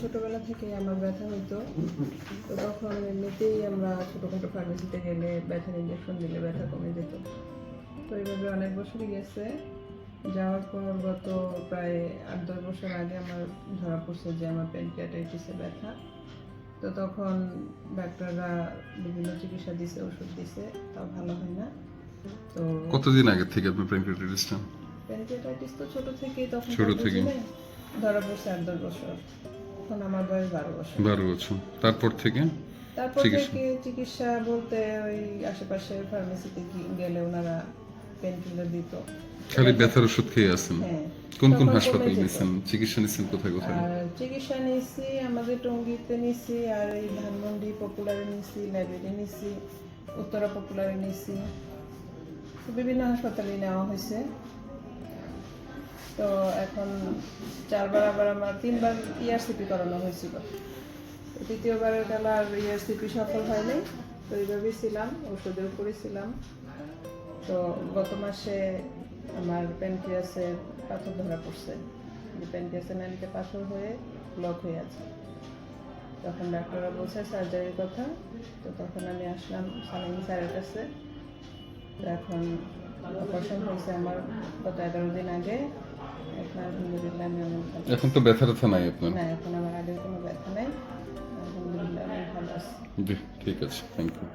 ছোটবেলা থেকে আমার ব্যথা হতো তো তখন এমনিতেই আমরা ছোটোখাটো ফার্মেসিতে গেলে ব্যথার ইঞ্জেকশন দিলে ব্যথা কমে যেত। তো এইভাবে অনেক বছরই গেছে। যাওয়ার পর গত প্রায় আট দশ বছর আগে আমার ধরা পড়ছে যে আমার প্যানক্রিয়াটাইটিসে ব্যথা। তো তখন ডাক্তাররা বিভিন্ন চিকিৎসা দিছে ওষুধ দিছে তাও ভালো হয় না। তো কতদিন আগে থেকে আপনি প্যানক্রিয়াটাইটিসটা প্যানক্রিয়াটাইটিস তো ছোট থেকেই তখন ছোট না। ধরা পড়ছে আট দশ বছর। এখন আমার বয়স বারো বছর। বারো বছর। তারপর থেকে তারপর থেকে চিকিৎসা বলতে ওই আশেপাশে ফার্মেসিতে গেলে ওনারা পেন কিলার দিত। খালি ব্যথার ওষুধ খেয়ে আছেন? হ্যাঁ। কোন কোন তখন হাসপাতাল নিয়েছেন চিকিৎসা নিয়েছেন কোথায় কোথায়? চিকিৎসা নিয়েছি আমাদের টঙ্গিতে নিয়েছি আর এই ধানমন্ডি পপুলারে নিয়েছি লাইব্রেরি নিয়েছি উত্তরা পপুলারে নিয়েছি বিভিন্ন হাসপাতালে নেওয়া হয়েছে। তো এখন চারবার, আবার আমার তিনবার ইআরসিপি করানো হয়েছিল। তো তৃতীয়বারের গেল আর ইআরসিপি সফল হয়নি। তো এইভাবেই ছিলাম ওষুধের উপরে ছিলাম তো গত মাসে আমার প্যানক্রিয়াসের পাথর ধরা পড়ছে। যে প্যানক্রিয়াসের নালিতে পাথর হয়ে ব্লক হয়ে আছে। তখন ডাক্তাররা বলছে সার্জারির কথা। তো তখন আমি আসলাম সালিম স্যারের কাছে। এখন অপারেশন হয়েছে আমার গত এগারো দিন আগে। এখন তো ব্যথা ব্যথা নাই আপনার। না এখন আমার আগের কোনো ব্যথা নাই। আলহামদুলিল্লাহ আমি ভালো আছি। জি ঠিক আছে থ্যাংক ইউ